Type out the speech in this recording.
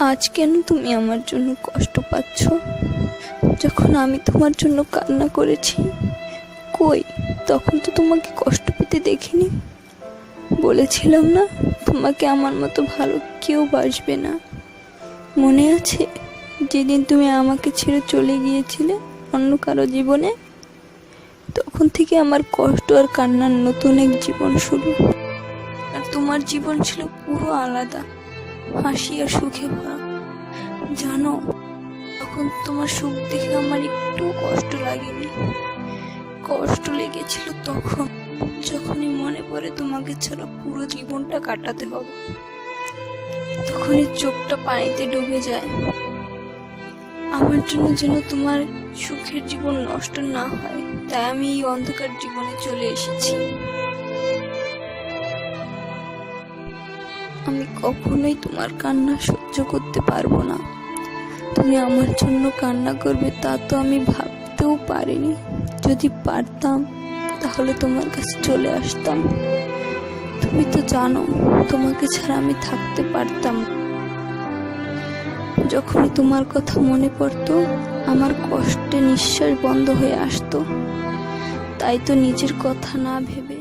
আজ কেন তুমি আমার জন্য কষ্ট পাচ্ছ? যখন আমি তোমার জন্য কান্না করেছি, কই? তখন তো তোমাকে কষ্ট পেতে দেখিনি। বলেছিলাম না, তোমাকে আমার মতো ভালো কেউ বাসবে না। মনে আছে, যেদিন তুমি আমাকে ছেড়ে চলে গিয়েছিলে অন্য কারও জীবনে? তখন থেকে আমার কষ্ট আর কান্নার নতুন এক জীবন শুরু। আর তোমার জীবন ছিল পুরো আলাদা। হাসি আর সুখে ভরা। জানো, তখন তোমার সুখ দেখে আমার একটু কষ্ট লাগেনি। কষ্ট লেগেছিল তখন, যখনই মনে পড়ে তোমাকে ছাড়া পুরো জীবনটা কাটাতে হবে। তখনই চোখটা পানিতে ডুবে যায়। আমার জন্য যেন তোমার সুখের জীবন নষ্ট না হয়, তাই আমি এই অন্ধকার জীবনে চলে এসেছি। আমি কখনোই তোমার কান্না সহ্য করতে পারব না। তুমি আমার জন্য কান্না করবে তা তো আমি ভাবতেও পারিনি। যদি পারতাম, তাহলে তোমার কাছে চলে আসতাম। তুমি তো জানো, তোমাকে ছাড়া আমি থাকতে পারতাম না। যখনই তোমার কথা মনে পড়তো, আমার কষ্টে নিঃশ্বাস বন্ধ হয়ে আসতো। তাই তো নিজের কথা না ভেবে